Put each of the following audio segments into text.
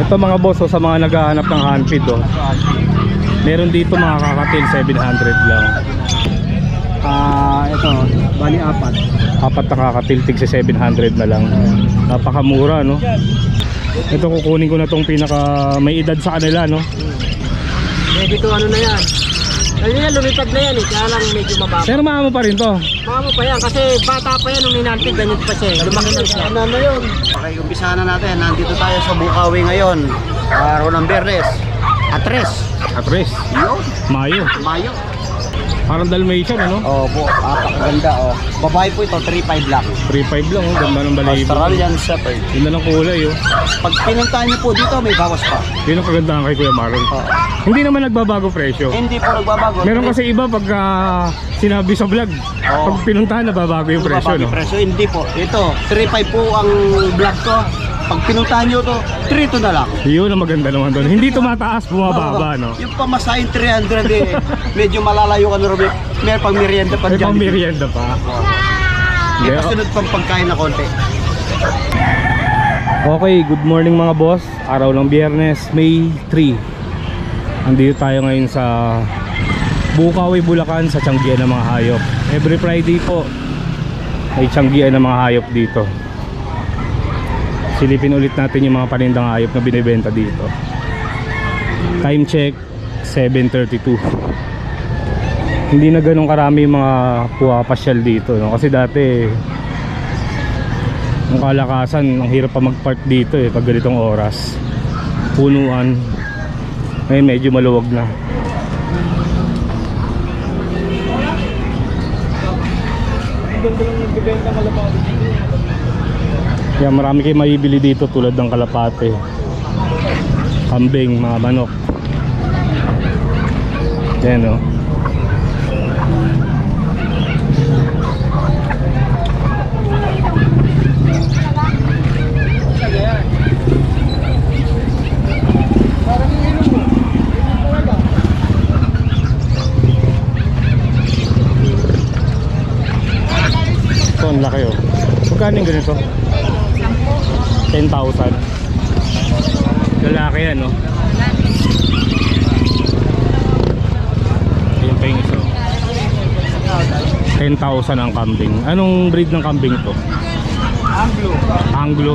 Ito mga boss, oh, sa mga naghahanap ng handfeed, oh. Meron dito mga kakatil, 700 lang. Ah, ito, bali apat. Apat na kakatil, tig 700 na lang. Napakamura, no? Ito kukunin ko na tong pinaka may edad sa kanila, no? Medyo to ano na yan. Ano yan, lumipad na yan eh, kaya lang medyo mababa. Pero maamo pa rin to. Mga mo pa yan, kasi bata pa yan nung ninantig, ganyan pa siya. eh. Lumaki na siya. Ano na yun? Okay, umpisahan na natin. Nandito tayo sa Bukawi ngayon. Araw ng Bernes. Atres. Atres, Yun. Mayo. Mayo. Parang Dalmatian, ano? Opo, apakaganda oh. Babae po ito, 3.5 lang. 3.5 lang, oh. Ganda ng balahibo. Australian Shepherd. Na lang kulay, oh. Pag pinuntahan niyo po dito, may bawas pa. Yun ang kagandahan kay Kuya Maron. Oo. Hindi naman nagbabago presyo. Hindi po nagbabago. Meron kasi iba pag ah, sinabi sa vlog, Oo. pag pinuntahan nababago yung presyo, Babago no? presyo. Hindi po. Ito, 3.5 po ang vlog ko. Pag pinuntahan niyo to, 3 to na lang. Yun ang maganda naman doon. Hindi tumataas, bumababa, no? Yung pamasahin 300 eh, medyo malalayo ka na rin. May pang merienda pa May dyan. pang merienda pa. May Hindi, kasunod pang pagkain na konti. Okay, good morning mga boss. Araw ng Biyernes, May 3. Andito tayo ngayon sa Bukawi, Bulacan sa Tianggian ng mga hayop. Every Friday po may Tianggian ng mga hayop dito. Silipin ulit natin yung mga panindang hayop na binibenta dito. Time check 7.32 Hindi na ganun karami yung mga puwapasyal dito no? Kasi dati ang kalakasan, ang hirap pa mag-park dito eh pag ganitong oras. Punuan. Ngayon medyo maluwag na. Kaya marami kayo maibili dito tulad ng kalapate. Kambing, mga manok. Yan o. Ito, ang laki oh. Magkano yung ganito? 10,000. Lalaki yan, no? Ayun pa yung isa. oh. 10,000 ang kambing. Anong breed ng kambing ito? Anglo. Anglo.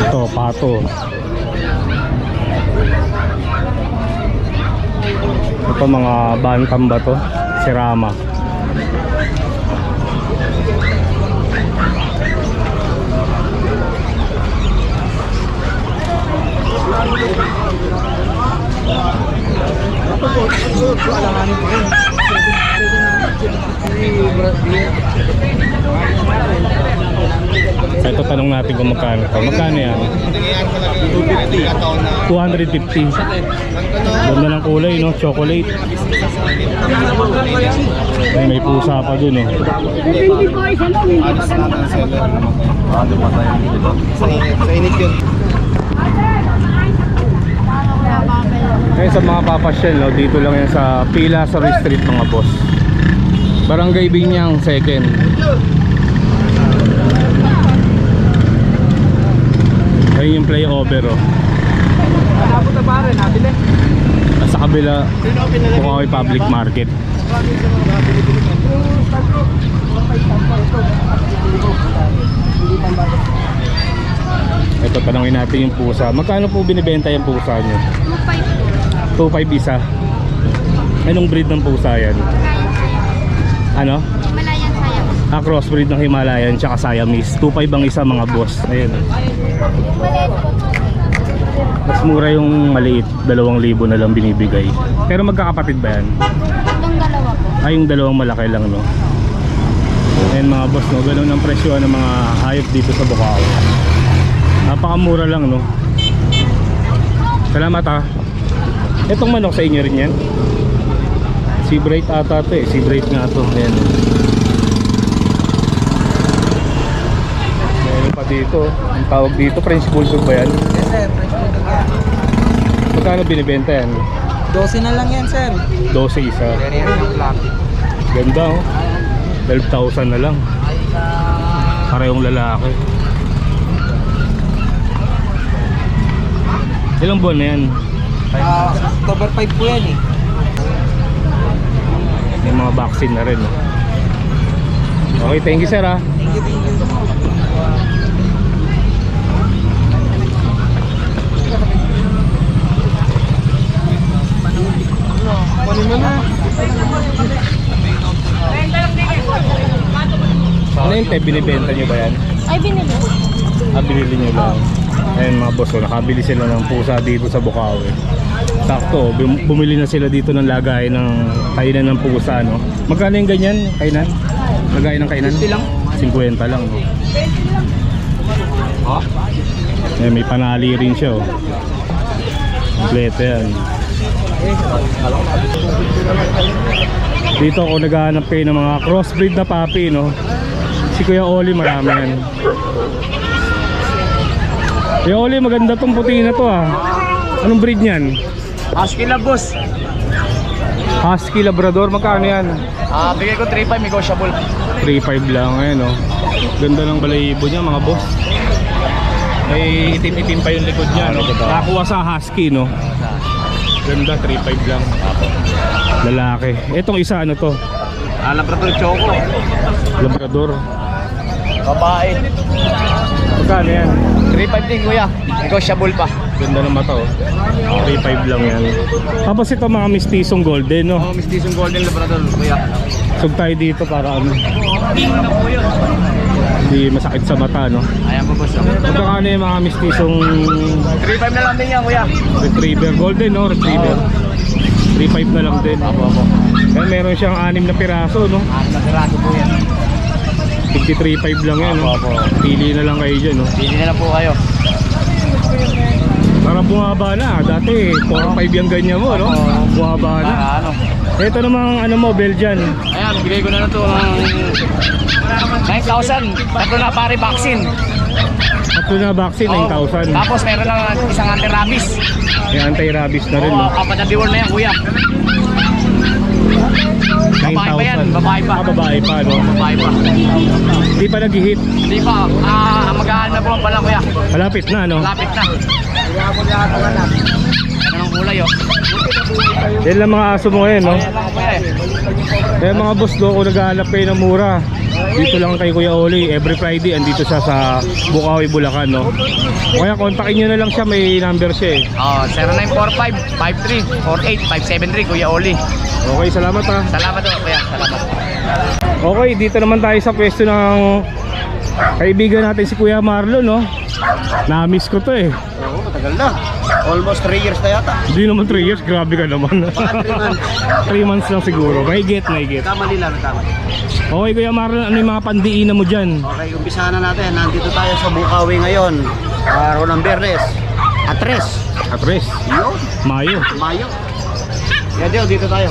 Ito, pato. Ito mga bantam ba to? Sirama. So ito tanong natin kung magkano to. Magkano yan? 250. Ganda ng kulay, no? Chocolate. Ay, may pusa pa dun, oh. Sa init yun. Sa mga papasyal, no? Dito lang yan sa Pila sa Street, mga boss. Barangay Binyang, second. Ayun yung flyover, oh. Pare, nabili. Sa kabila, Bukawi Public Market. Ito, tanongin natin yung pusa. Magkano po binibenta yung pusa nyo? 2.5 isa. Anong breed ng pusa yan? Ano? Himalayan sayang. Ah, crossbreed ng Himalayan tsaka Siamese. 2.5 ang isa mga boss. Ayan. Po. Mas mura yung maliit. 2,000 na lang binibigay. Pero magkakapatid ba yan? Tatlong dalawa po. Ay, yung dalawang malaki lang, no? Ayan mga boss, no? Ganun ang presyo ng mga hayop dito sa Bukaw. Napakamura lang, no? Salamat, ha? Itong manok sa inyo rin yan? Sea Bright ata to eh. Sea Bright nga to. Ayan. Meron pa dito. Ang tawag dito, French Bulldog ba yan? Yes sir, yan. Magkano binibenta yan? 12 na lang yan sir. 12 isa. Ganda, oh. 12,000 na lang. Parehong lalaki. Ilang buwan na yan? Ah, October 5 po yan eh. May mga vaccine na rin. no? Okay, thank you sir ah. Thank you, thank you. Kunin mo na. Ano yung te, binibenta nyo ba yan? Ay, binili. Ah, binili nyo lang. Ayun mga boss, oh, nakabili sila ng pusa dito sa Bukawi. Sakto, bum- bumili na sila dito ng lagay ng kainan ng pusa, no? Magkano yung ganyan, kainan? Lagay ng kainan? 50 lang. 50 lang, no? Oh. Eh, may panali rin siya, oh. Kompleto yan. Dito ako naghahanap kayo ng mga crossbreed na puppy, no? Si Kuya Oli marami yan. Kuya Oli, maganda tong puti na to, ah. Anong breed niyan? Husky lang, boss. Husky Labrador, magkano yan? Ah, bigay ko 3.5 negotiable. 3.5 lang, ayan, oh. Ganda ng balayibo niya, mga boss. May itim-itim pa yung likod niya, no? Nakakuha sa Husky, no? Ganda, 3.5 lang. Lalaki. Etong isa, ano to? Ah, Labrador Choco. Labrador. Babae. Magkano yan? 3.5 din, kuya. Negotiable pa. Ganda ng mata, oh. 3.5 lang yan. Tapos ito mga mistisong golden, no? Oh, Miss Golden Labrador, kuya. Sug tayo dito para ano, hindi masakit sa mata, no? Ayan po, boss. Magkakano yung mga mistisong 3.5 na lang din yan, kuya. retriever? Golden, no? Retriever. 3.5 na lang din. Apo, apo. Kaya meron siyang anim na piraso, no? Ah, nasirado po yan. 53.5 lang yan, no? Apo, apo. Pili na lang kayo dyan, no? Pili na lang po kayo. Para bumaba na. Dati, 4.5 yung ganyan mo, no? Bumaba na. Ah, ano. Ito namang, ano mo, Belgian. Ayan, bigay ko na lang ito ng 9,000. Tatlo na pare vaccine. Tatlo na vaccine, Oo. 9,000. Tapos meron lang isang anti-rabies. May anti-rabies na rin, Oo, no? kapatid na yan, kuya. Babae pa yan, 9,000. babae pa. Ah, babae pa, no? Babae pa. Hindi pa nag-hit. Hindi pa, ah, mag-aaral na po pala, kuya. Malapit na, no? Lapit na. Anong kulay, oh? Yan lang mga aso mo ngayon, no? Eh. Mga boss do, kung naghahanap kayo ng mura, dito lang kay Kuya Oli. Every Friday, andito siya sa Bukawi, Bulacan, no? Kaya kontakin nyo na lang siya, may number siya eh. Oh, 0945-53-48-573, Kuya Oli. Okay, salamat ha. Salamat po, kuya. Salamat. Okay, dito naman tayo sa pwesto ng kaibigan natin si Kuya Marlon, no? Na-miss ko to eh. Oo, matagal na. Almost 3 years na yata. Hindi naman 3 years, grabe ka naman. Baka 3 months. 3 months lang siguro. May get, may get. Tama nila, tama. Okay, Kuya Marlon, ano yung mga pandiinan mo dyan? Okay, umpisahan na natin. Nandito tayo sa Bukawi ngayon. Araw ng Bernes. Atres. Atres, Yun, Mayo. Mayo. Yan yeah, dito tayo.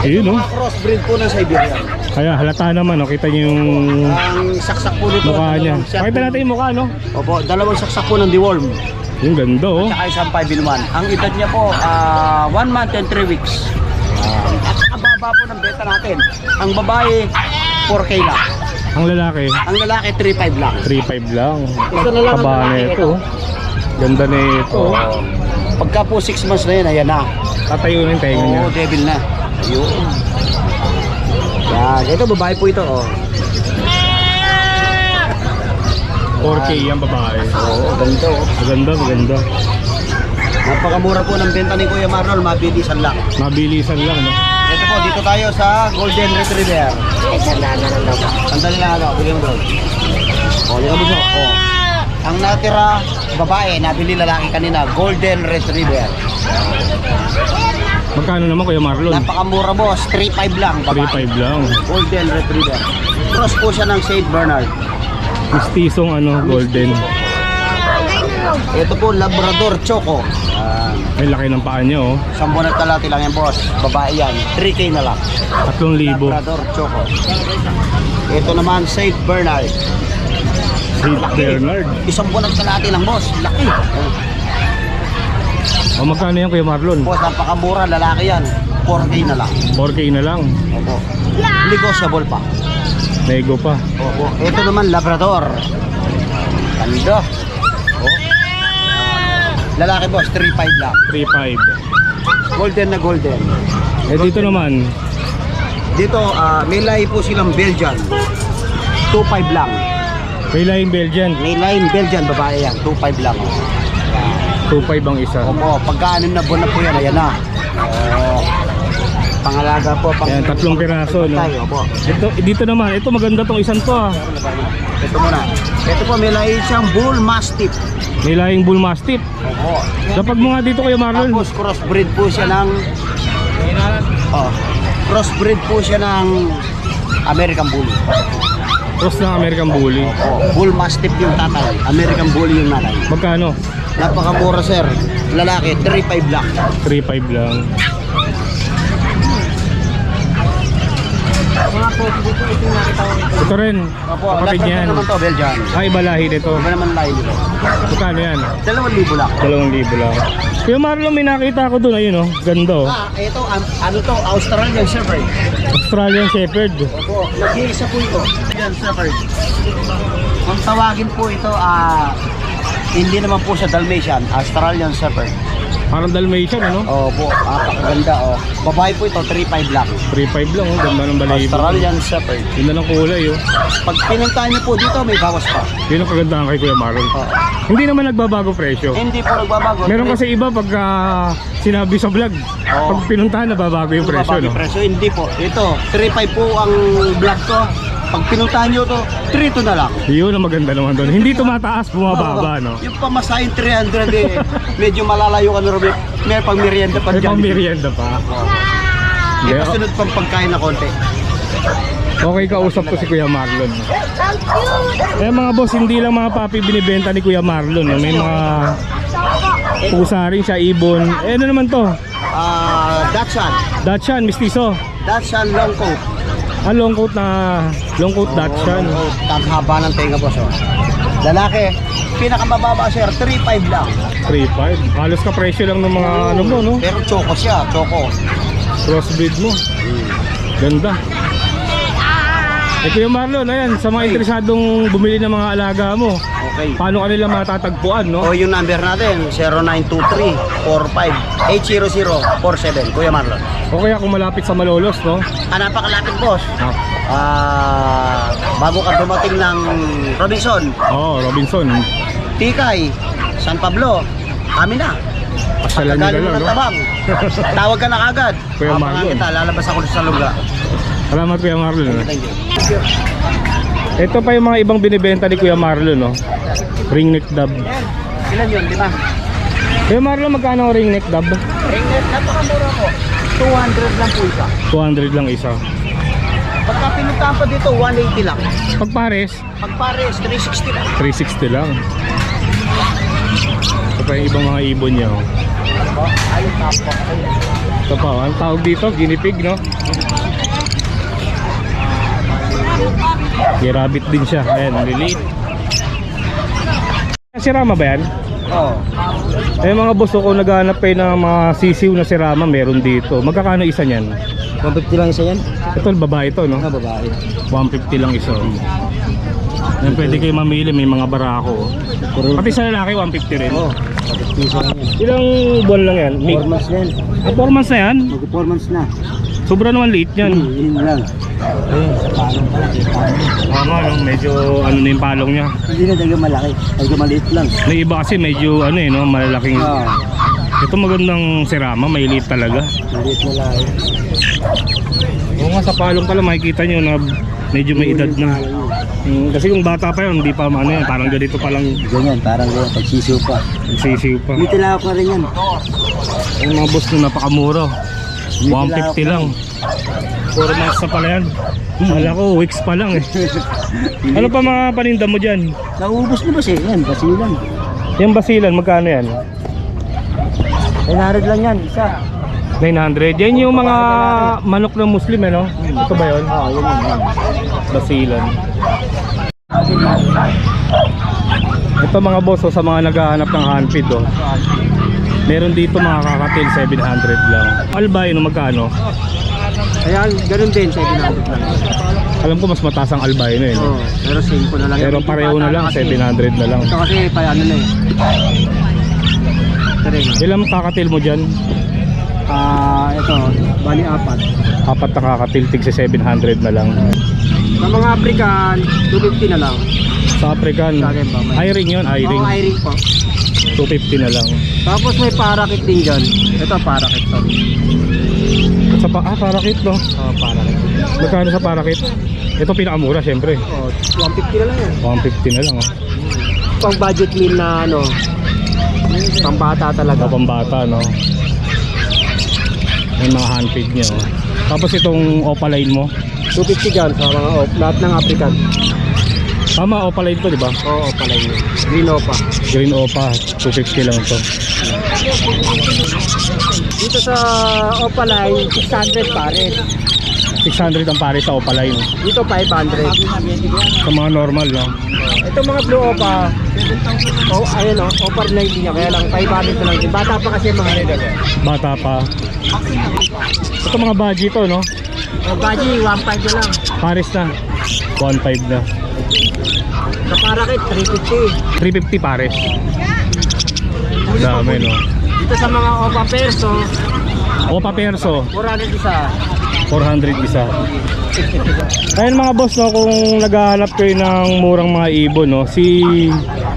Ayun, no? Mga crossbreed po ng Siberian. Kaya halata naman, no? Kita niyo yung Ang saksak po nito. mukha niya. Pakita natin yung mukha, no? Opo, dalawang saksak po ng deworm. Yung ganda, oh. Tsaka isang 5 in 1. Ang edad niya po, 1 month and 3 weeks. At ang baba po ng beta natin. Ang babae, 4K lang. Ang lalaki, Ang lalaki, 3.5 lang. 3.5 lang. Ito na lang ang Kaba lalaki na ito. oh. Ganda na ito. oh. Pagka po 6 months na yun, ayan na. Tatayo na yung tenga niya. Oo, devil na. Ayun. Yan, ito babae po ito, oh. 4K yung babae. Oo, ganito, oh. Maganda, maganda. Napakamura po ng benta ni Kuya Marlon, mabilisan lang. Mabilisan lang, no? Ito po, dito tayo sa Golden Retriever. Sandali lang ako, bigyan mo doon. O, yun mo O. Ang natira, babae, nabili lalaki kanina, Golden Retriever. Magkano naman Kuya Marlon? Napakamura boss, 3.5 lang, babae. 3.5 lang. Golden Retriever. Cross po siya ng St. Bernard. Mistisong ano, golden. Ito po, Labrador Choco. Yan. Ay, laki ng paa niya, oh. Isang buwan at kalati lang yan, boss. Babae yan. 3K na lang. 3,000. Labrador Choco. Ito naman, St. Bernard. St. Bernard. Isang buwan at kalati lang, boss. Laki. O, magkano yan Kuya Marlon? Boss, napakamura. Lalaki yan. 4K na lang. 4K na lang. Opo. Negotiable pa. Nego pa. Opo. Ito naman, Labrador. Ganda. Oh. Lalaki boss, 3.5 lang. 3.5. Golden na golden. Eh dito naman, Dito, ah, may lahi po silang Belgian. 2.5 lang. may line Belgian. May line Belgian, babae yan. 2.5 lang. 2.5 ang isa. Opo, pagka-anim na buwan na po yan, ayan na. Oh. Pangalaga po. Pang Ayan, tatlong piraso, no? Tayo. Ito, dito naman, ito maganda tong isang to ah. Ito muna. Ito po, may lahi siyang Bull Mastiff. May lahing Bull Mastiff. Opo. Lapag mo nga dito Kuya Marlon. Tapos crossbreed po siya ng oh, crossbreed po siya ng American Bully. Cross ng American Bully. Oh, Bull Mastiff yung tatay, American Bully yung nanay. Magkano? Napakamura sir. Lalaki 3.5 lang. 3.5 lang. Mga po, dito ito yung nakita ko. Ito rin. Opo, Kapatid Labrador niyan. naman to, Belgian. Ay, balahi nito. Iba naman lahi nito. Magkano yan? 2,000 lang. 2,000 lang. Kuya Marlon, may nakita ko doon. Ayun oh. Ganda oh. Ah, ito, um, ano to, Australian Shepherd. Australian Shepherd. Opo, nag-iisa po ito. Australian Shepherd. Kung tawagin po ito, ah, hindi naman po siya Dalmatian, Australian Shepherd. Parang Dalmatian ano? Opo, napakaganda oh. Babae po ito, 3.5 lang. 3.5 lang oh. Ganda ng balahibo. Australian Shepherd. Yun na lang kulay oh. Pag pinuntahan niyo po dito, may bawas pa. Yun ang kagandahan kay Kuya Marlon. Oo. Hindi naman nagbabago presyo. Hindi po nagbabago. Meron kasi iba pagka sinabi sa vlog, pag pinuntahan nababago yung presyo, no? presyo. Hindi po. Ito, 3.5 po ang vlog ko. Pag pinuntahan niyo to, 3 to na lang. Yun ang maganda naman doon. Hindi tumataas, bumababa, no? Yung pamasahin 300 eh, medyo malalayo ka na rin. May pang merienda pa May dyan. pang merienda pa. May Hindi, pasunod pang pagkain na konti. Okay, kausap ko si Kuya Marlon. Eh mga boss, hindi lang mga papi binibenta ni Kuya Marlon. No? May mga pusa rin siya, ibon. Eh ano naman to? Ah, Dachshund. Dachshund, mistiso. Dachshund long coat. Ah, long coat na, long coat Dachshund. Oh, ang haba ng tenga boss. Oh. Lalaki, pinakamababa sir, 3.5 lang. 3.5. Halos ka presyo lang ng mga ano mo, no? Pero choco siya, choco. Crossbreed mo. Ganda. Eh Kuya Marlon, ayan, sa mga interesadong bumili ng mga alaga mo, Okay. paano kanila matatagpuan, no? O yung number natin, 0923-45-80047. Kuya Marlon. O kaya kung malapit sa Malolos, no? Ah, napakalapit boss. Ah, Ah, bago ka dumating ng Robinson, Oo, Robinson. Tikay, San Pablo, kami na. Pasyalan nyo na lang, ng no? tabang. Tawag ka na kagad. Kuya Abangan Marlon. kita, lalabas ako sa lugar. Salamat Kuya Marlon. no? Thank you. Ito pa yung mga ibang binibenta ni Kuya Marlon, no? Ring neck. Yan. Ilan yun, lima? Kuya Marlon, magkano ang ring neck dub? Ringlet, napakamura po. 200 lang po isa. 200 lang isa. Pagka pinuntahan pa dito, 180 lang. Pag pares, Pag pares, 360 lang. 360 lang. Ito pa yung ibang mga ibon niya, oh. Ay, tapo. Ito pa, ang tawag dito, guinea pig, no? May rabbit din siya. Ayan, liliit. Sirama ba yan? Oh. Eh mga boss, kung naghahanap kayo ng mga sisiw na sirama, meron dito. Magkakano isa niyan? 150 lang isa yan? Ito, babae to, no? Mga babae. 150 lang isa. oh. Yan, pwede kayo mamili, may mga barako. oh. Pati sa lalaki, 150 rin. Oh, 150 lang yan. Ilang buwan lang yan? Nick? 4 months na yan. Ah, 4 months na yan? Mag 4 months na. Sobra naman late yan. Yun lang. Ayun, palong pala. Ano, ano, medyo ano na yung palong niya. Hindi na talaga malaki. Talaga maliit lang. May iba kasi medyo ano eh, no, malalaking. Ah, Ito magandang sirama, may liit talaga. maliit na lang. Oo nga, sa palong pala makikita nyo na medyo may edad na. Mm, kasi kung bata pa yun, hindi pa ano yan, parang ganito pa lang Ganyan, parang ganyan. Pagsisiw pa. sisiw pa. May tilawak na rin yan. Yung mga boss na napakamura. May 150 lang. 4 months na pala yan. Kala ko, weeks pa lang eh. Ano pa mga paninda mo dyan? Naubos na ba siya? Yan, basilan. Yung basilan, magkano yan? 900 lang yan, isa. 900. Yan yung mga manok ng Muslim, eh, no? Ito ba yun? Oo, yun yun. yun. Basilan. Ito mga boss, oh, sa mga naghahanap ng handfeed, oh. Meron dito mga kakatil, 700 lang. Albino, magkano? Ayan, ganun din, 700 lang. Alam ko mas mataas ang albino eh. no? Oo, pero same ko na lang. Pero pareho bata na lang, kasi. 700 na lang. Ito kasi pa ano na eh. Ito rin. Ilang kakatil mo dyan? Ah, ito, bali apat. Apat na kakatil, tig sa 700 na lang. Sa mga African, 250 na lang. Sa African, Sa akin ba, i-ring yun, Oo, i-ring. i-ring po. 250 na lang. Tapos may parakit din dyan. Ito parakit to. Sa pa ah, parakit no? Oo, parakit. Magkano sa parakit? Ito pinakamura syempre. Oh, 150 na lang yan. 150 na lang oh. Pang budget meal na ano, pang bata talaga. Kapang bata no. May mga handpid niya oh. Tapos itong opaline mo. 250 dyan sa mga op, lahat ng African. Tama, opaline to, di ba? Oo, yun. Green Opa. Green opa, 250 lang to. Dito sa Opaline, 600 pares. 600 ang pare sa opaline. Dito 500. Sa mga normal, no? Ito mga Blue Opa, oh, ayun o, Opa line din niya, kaya lang 500 na lang din. Bata pa kasi mga red. Bata pa. Ito mga baji to, no? O, Baji, 1.5 na lang. Paris na. 1.5 na. Sa Parakit, 350. 350 pares. Dami, no? Dito sa mga Opa Perso, Opa Perso, 400 isa. 400 isa. Ayun mga boss, no, kung naghahanap kayo ng murang mga ibon, no, si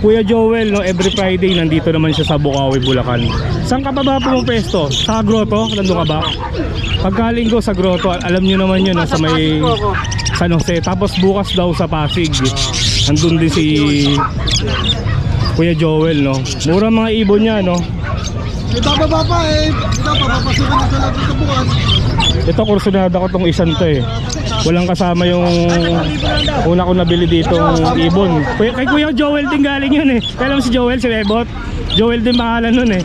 Kuya Joel, no, every Friday nandito naman siya sa Bukawi, Bulacan. Saan ka pa ba pumapesto? Sa Grotto? Nandun ka ba? Pagkalinggo sa Grotto, alam nyo naman yun, no, sa may. San Jose. Tapos bukas daw sa Pasig. Nandun din si Kuya Joel, no. Mura mga ibon niya, no. Ibababa pa eh. Ito, papapasukin na sa lahat sa bukas. Ito kursunada ko tong isang to eh. Walang kasama yung una ko nabili ditong ibon. Kuya, kay Kuya Joel din galing yun eh. Mo si Joel, si Rebot. Joel din pangalan nun eh.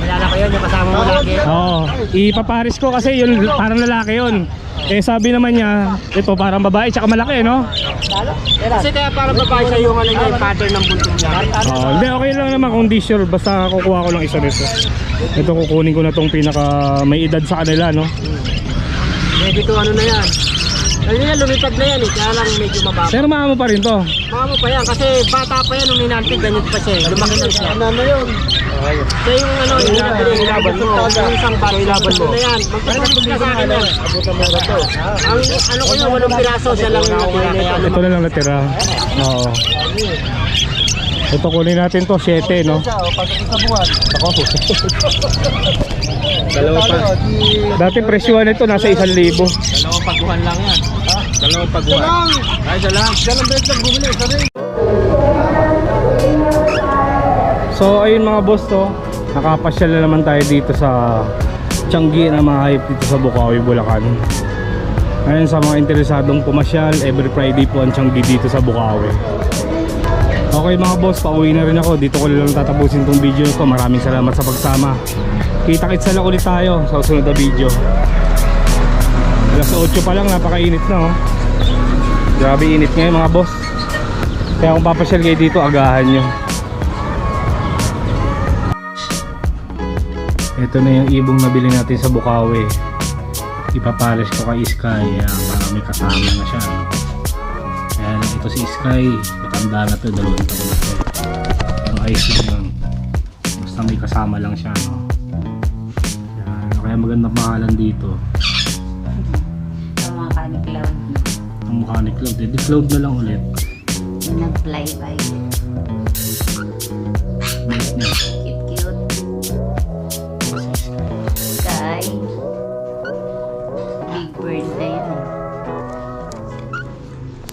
Kilala ko yun, yung kasama mo lagi. Oo. Ipaparis ko kasi yun, parang lalaki yun. Eh sabi naman niya, ito parang babae tsaka malaki no? Kasi kaya para babae sa yung ano niya, yung pattern ng buntot niya. Oo. hindi, okay lang naman kung di sure. Basta kukuha ko lang isa nito. Ito kukunin ko na tong pinaka may edad sa kanila no? Ready to ano na yan. Kasi yan, lumipad na yan eh, kaya lang medyo mababa. Pero maamo pa rin to. Mama pa yan, kasi bata pa yan nung ninanti, ganyan pa siya eh. Lumaki na siya. Ano yun? Kaya yung ano, yung nabili, ilaban mo. Yung isang bato, ilaban mo. na yan. Magpapagod ka sa akin yan. Ang ano ko yun, walong piraso siya lang yung natira. Ito na lang natira. Oo. Ito kunin natin to, 7 no? Dalawa pa. Dati presyuhan nito nasa 1,000. Dalawang paguhan lang yan. Dalawang paguhan. Ay, isa lang. Dalawang beses lang bumili. Sabi. So ayun mga boss to, nakapasyal na naman tayo dito sa Tianggi na mga hype dito sa Bukawi, Bulacan. Ngayon sa mga interesadong pumasyal, every Friday po ang Tianggi dito sa Bukawi. Okay mga boss, pauwi na rin ako. Dito ko lang tatapusin tong video ko. Maraming salamat sa pagsama. Kita-kits lang ulit tayo sa susunod na video. Alas 8 pa lang, napakainit na oh. Grabe init ngayon mga boss. Kaya kung papasyal kayo dito, agahan nyo. Ito na yung ibong nabili natin sa Bukawi. Ipapalis ko kay Sky. Ayan, para may kasama na siya. no? Ayan, ito si Sky. Matanda na to, dalawang taon na to. Yung eyes lang yun. Basta may kasama lang siya. No? Ayan, kaya magandang pangalan dito. Ang mga kanig cloud Ang mukha ni Cloud. Eh, di Cloud na lang ulit. na nag-fly by. Bait niya. Sky.